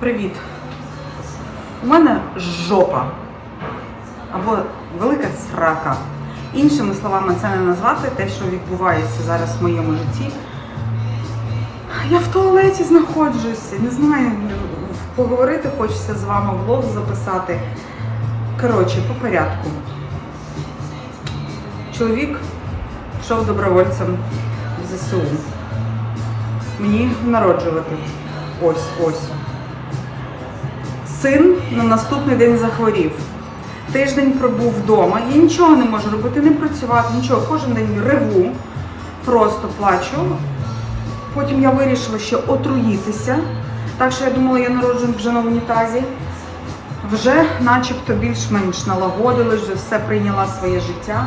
Привіт. У мене жопа. Або велика срака. Іншими словами, це не назвати те, що відбувається зараз в моєму житті. Я в туалеті знаходжуся. Не знаю, поговорити хочеться з вами, влог записати. Коротше, по порядку. Чоловік пішов добровольцем в ЗСУ. Мені народжувати. Ось, ось. Син на наступний день захворів. Тиждень пробув вдома. Я нічого не можу робити, не працювати, нічого. Кожен день реву, просто плачу. Потім я вирішила ще отруїтися. Так що я думала, я народжу вже на унітазі. Вже начебто більш-менш налагодили, вже все прийняла своє життя.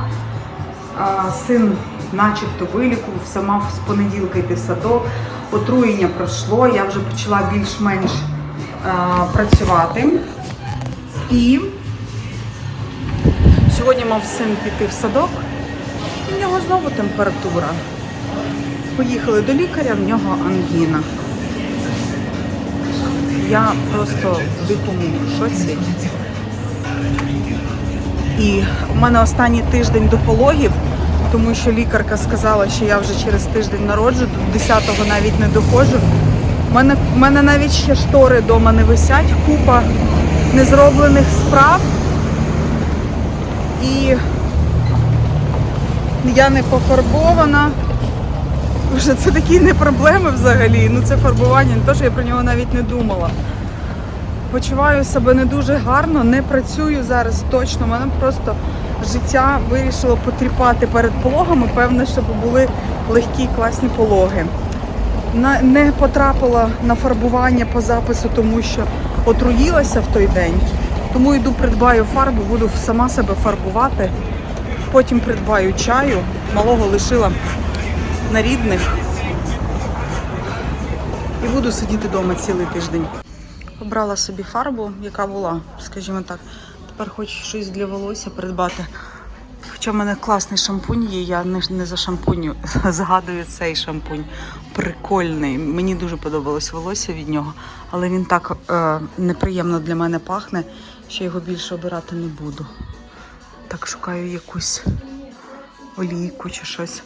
Син начебто вилікувався, мав з понеділка йти в садок. Отруєння пройшло, я вже почала більш-менш працювати. І сьогодні мав син піти в садок, і в нього знову температура. Поїхали до лікаря, в нього ангіна. Я просто в шоці. І в мене останній тиждень до пологів, тому що лікарка сказала, що я вже через тиждень народжу, до 10-го навіть не доходжу. У мене, мене навіть ще штори вдома не висять, купа незроблених справ. І я не пофарбована. Вже це такі не проблеми взагалі. Ну це фарбування, не то, що я про нього навіть не думала. Почуваю себе не дуже гарно, не працюю зараз точно. Мене просто життя вирішило потріпати перед пологами. Певне, щоб були легкі, класні пологи. Не потрапила на фарбування по запису, тому що отруїлася в той день. Тому йду придбаю фарбу, буду сама себе фарбувати. Потім придбаю чаю. Малого лишила на рідних. І буду сидіти вдома цілий тиждень. Обрала собі фарбу, яка була, скажімо так. Тепер хочу щось для волосся придбати. Хоча в мене класний шампунь є, я не, не за шампуню згадую цей шампунь. Прикольний. Мені дуже подобалось волосся від нього, але він так е, неприємно для мене пахне, що його більше обирати не буду. Так шукаю якусь олійку чи щось.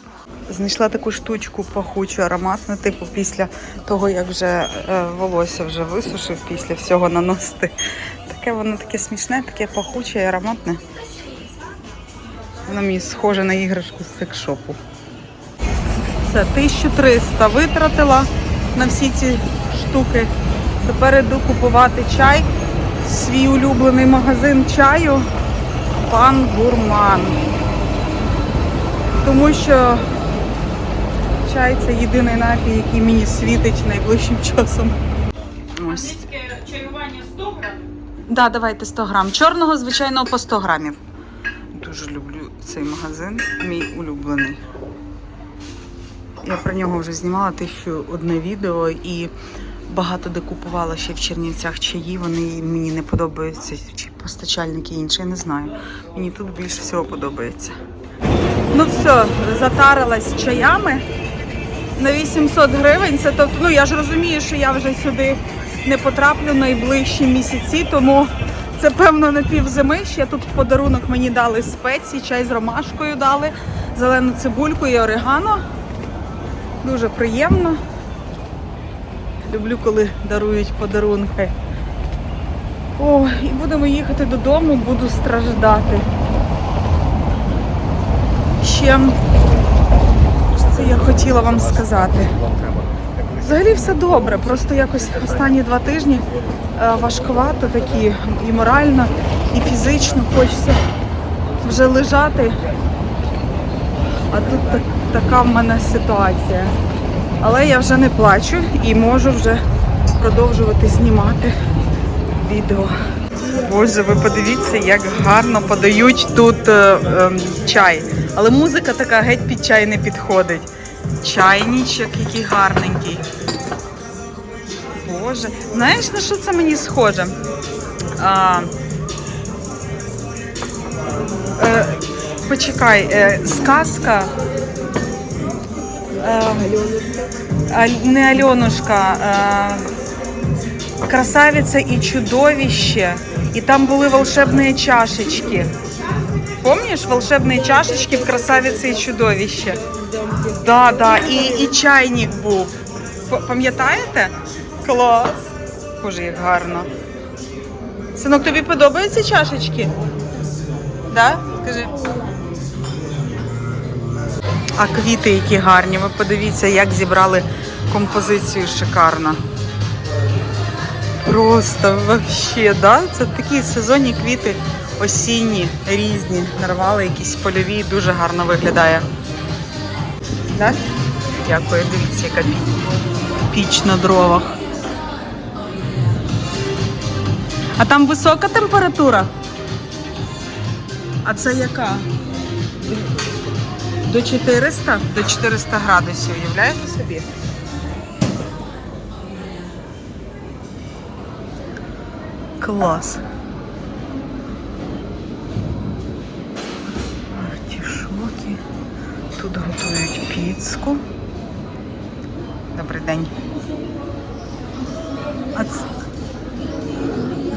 Знайшла таку штучку пахучу, ароматну, типу після того, як вже е, волосся вже висушив, після всього наносити. Таке воно таке смішне, таке пахуче і ароматне. Воно мені схоже на іграшку з секшопу. Це 1300 витратила на всі ці штуки. Тепер іду купувати чай. Свій улюблений магазин чаю. Пан Гурман. Тому що чай це єдиний напій, який мені світить найближчим часом. Ось. Чаювання 100 грам. Да, давайте 100 грам. Чорного, звичайно, по 100 грамів. Дуже люблю цей магазин, мій улюблений. Я про нього вже знімала тисячу одне відео і багато де купувала ще в Чернівцях чаї. Вони мені не подобаються. Чи постачальники інші, не знаю. Мені тут більше всього подобається. Ну все, затарилась чаями на 800 гривень. Це тобто, ну я ж розумію, що я вже сюди не потраплю найближчі місяці, тому це певно на півзими. Ще тут подарунок мені дали спеції, чай з ромашкою дали, зелену цибульку і орегано. Дуже приємно. Люблю, коли дарують подарунки. О, і будемо їхати додому, буду страждати. Ще це я хотіла вам сказати. Взагалі все добре, просто якось останні два тижні е, важкувато такі і морально, і фізично хочеться вже лежати. А тут так, така в мене ситуація. Але я вже не плачу і можу вже продовжувати знімати відео. Боже, ви подивіться, як гарно подають тут е, ем, чай. Але музика така геть під чай не підходить. Чайничок, який гарненький. Боже, знаєш на що це мені схоже? А, е, почекай, е, сказка. Е, не Альонушка. Е, Красавиця і чудовище. І там були волшебні чашечки. Помнишь волшебные чашечки в красавице і чудовище? Да, да, і, і чайник був. Пам'ятаєте? Клас. Боже, як гарно. Синок, тобі подобаються чашечки? Да? Скажи. А квіти які гарні. Ви подивіться, як зібрали композицію шикарно. Просто вообще, да? Це такі сезонні квіти осінні, різні. Нарвали якісь польові, дуже гарно виглядає. Да? Дякую, дивіться, яка піч на дровах. А там висока температура? А це яка? До 400? До 400 градусів, уявляєте собі? Клас. Тут готують піцку. Добрий день. А це,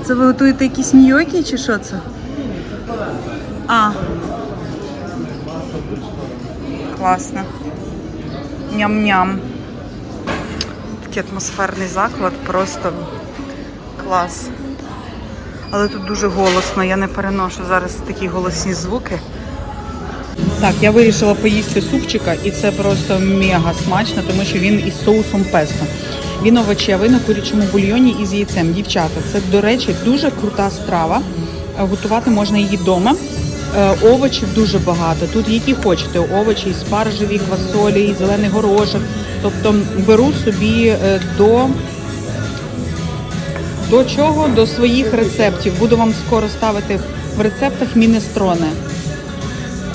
це ви готуєте якісь ньокі чи що це? А. Класно. Ням-ням. Такий атмосферний заклад, просто клас. Але тут дуже голосно, я не переношу зараз такі голосні звуки. Так, я вирішила поїсти супчика, і це просто мега смачно, тому що він із соусом песто. Він овочевий на курячому бульйоні із яйцем. Дівчата, це, до речі, дуже крута страва. Е, Готувати можна її вдома. Е, Овочів дуже багато. Тут які хочете овочі, і спаржеві, квасолі, і зелений горошок. Тобто беру собі е, до до чого? До своїх рецептів. Буду вам скоро ставити в рецептах мінестрони.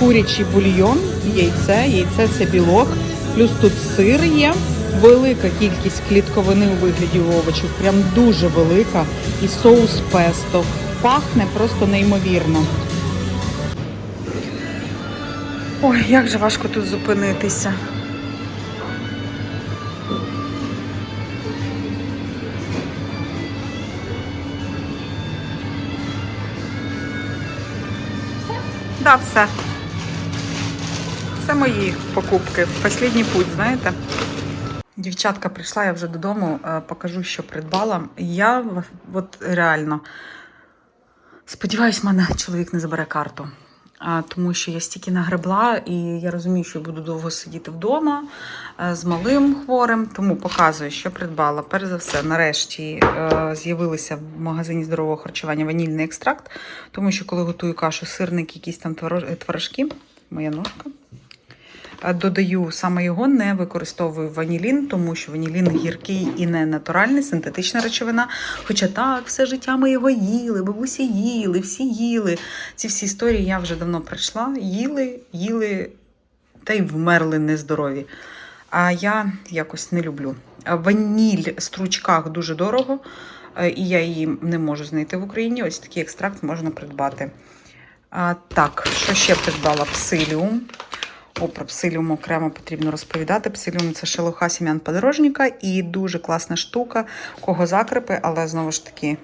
Курячий бульйон, яйце, яйце це білок, плюс тут сир є, велика кількість клітковини у вигляді овочів, прям дуже велика. І соус песто. Пахне просто неймовірно. Ой, як же важко тут зупинитися. Да, все. Це мої покупки. Послідній путь, знаєте. Дівчатка прийшла, я вже додому, е, покажу, що придбала. Я от реально сподіваюсь, мене чоловік не забере карту. Тому що я стільки нагребла, і я розумію, що буду довго сидіти вдома е, з малим хворим. Тому показую, що придбала. Перш за все, нарешті е, з'явилися в магазині здорового харчування ванільний екстракт, тому що коли готую кашу, сирник, якісь там творож- творожки, моя ножка. Додаю саме його, не використовую ванілін, тому що ванілін гіркий і не натуральний, синтетична речовина. Хоча так, все життя ми його їли, бабусі їли, всі їли. Ці всі історії я вже давно пройшла. Їли, їли та й вмерли нездорові. А я якось не люблю. Ваніль в стручках дуже дорого, е, і я її не можу знайти в Україні. Ось такий екстракт можна придбати. А, так, що ще придбала? Псиліум. О, про псиліум окремо потрібно розповідати. Псиліум це шелуха сім'ян подорожника і дуже класна штука, кого закрипи, але знову ж таки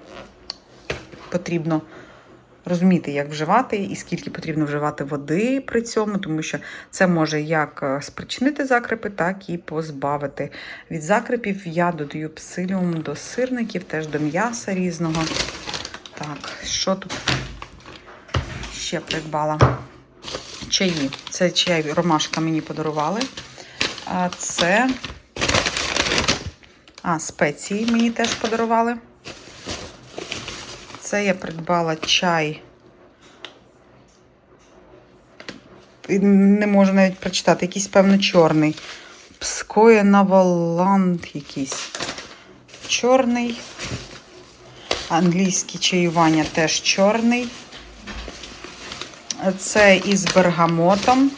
потрібно розуміти, як вживати і скільки потрібно вживати води при цьому, тому що це може як е, спричинити закрипи, так і позбавити. Від закрипів я додаю псиліум до сирників, теж до м'яса різного. Так, що тут ще придбала? Чаї. Це чай ромашка мені подарували. А це а, спеції мені теж подарували. Це я придбала чай. Не можу навіть прочитати, якийсь, певно, чорний. Пскоє Наваланд якийсь. Чорний. Англійське чаювання теж чорний. Це із бергамотом.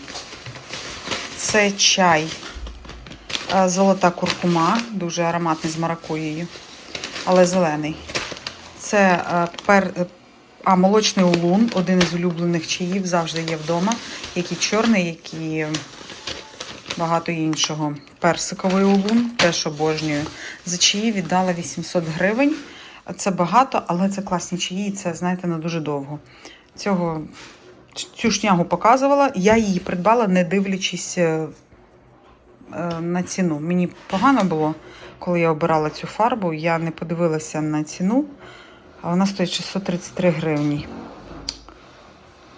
Це чай. е, Золота куркума, дуже ароматний з маракуєю, але зелений. Це е, пер... е, а, молочний улун, один із улюблених чаїв, завжди є вдома. Як і чорний, як і багато іншого. Персиковий улун, теж обожнюю. За чаї віддала 800 гривень. Це багато, але це класні чаї, і це, знаєте, на дуже довго. Цього цю шнягу показувала. Я її придбала, не дивлячись е, е, на ціну. Мені погано було, коли я обирала цю фарбу. Я не подивилася на ціну, а вона стоїть 633 гривні.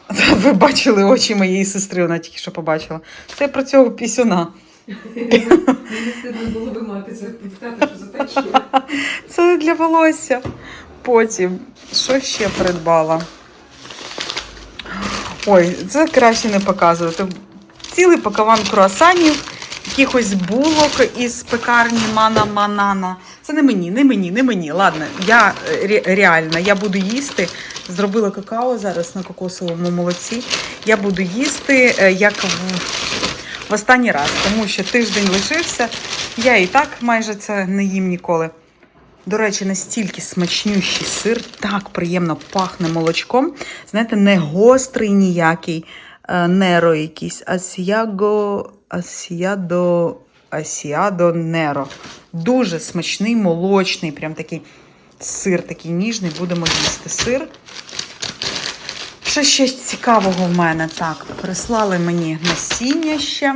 Ви бачили очі моєї сестри, вона тільки що побачила. Це про цього пісюна. Було це за те, що Це для волосся. Потім, що ще придбала? Ой, це краще не показувати. Цілий пакаван круасанів, якихось булок із пекарні Мана Манана. Це не мені, не мені, не мені. Ладно, я е, ре- реально я буду їсти. Зробила какао зараз на кокосовому молоці. Я буду їсти е, як в останній раз, тому що тиждень лишився. Я і так майже це не їм ніколи. До речі, настільки смачнющий сир, так приємно пахне молочком. Знаєте, не гострий ніякий е, неро якийсь, асіаго, асіадо, асіадо неро. Дуже смачний, молочний, прям такий сир, такий ніжний. Будемо їсти сир. Що ще цікавого в мене? Так, прислали мені насіння ще.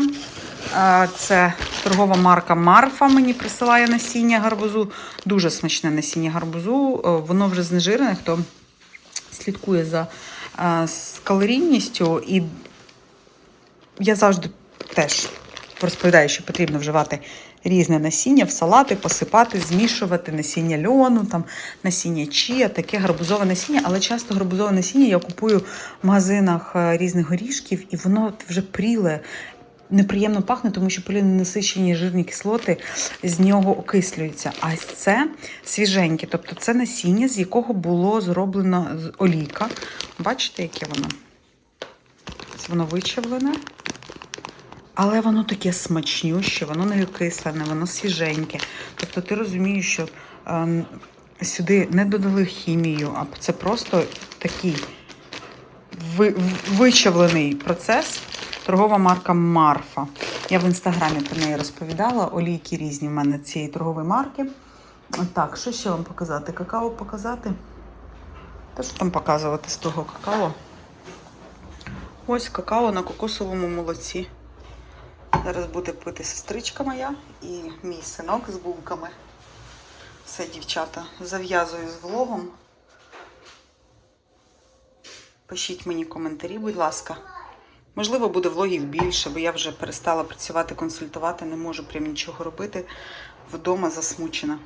Це торгова марка Марфа мені присилає насіння гарбузу. Дуже смачне насіння гарбузу. Е, Воно вже знежирене, хто слідкує за е, калорійністю. І я завжди теж розповідаю, що потрібно вживати різне насіння в салати, посипати, змішувати насіння льону, там, насіння чія, таке гарбузове насіння. Але часто гарбузове насіння я купую в магазинах е, різних горішків, і воно вже пріле. Неприємно пахне, тому що поліненасичені жирні кислоти з нього окислюються. А це свіженьке, тобто це насіння, з якого було зроблено олійка. Бачите, яке воно? Воно вичавлене. Але воно таке смачнюще, воно не окислене, воно свіженьке. Тобто ти розумієш, що е, сюди не додали хімію, а це просто такий ви- вичавлений процес. Торгова марка Марфа. Я в інстаграмі про неї розповідала. Олійки різні в мене цієї торгової марки. Так, що ще вам показати? Какао показати? Та що там показувати з того какао? Ось какао на кокосовому молоці. Зараз буде пити сестричка моя і мій синок з булками. Все, дівчата, зав'язую з влогом. Пишіть мені коментарі, будь ласка. Можливо, буде влогів більше, бо я вже перестала працювати, консультувати, не можу прям нічого робити. Вдома засмучена.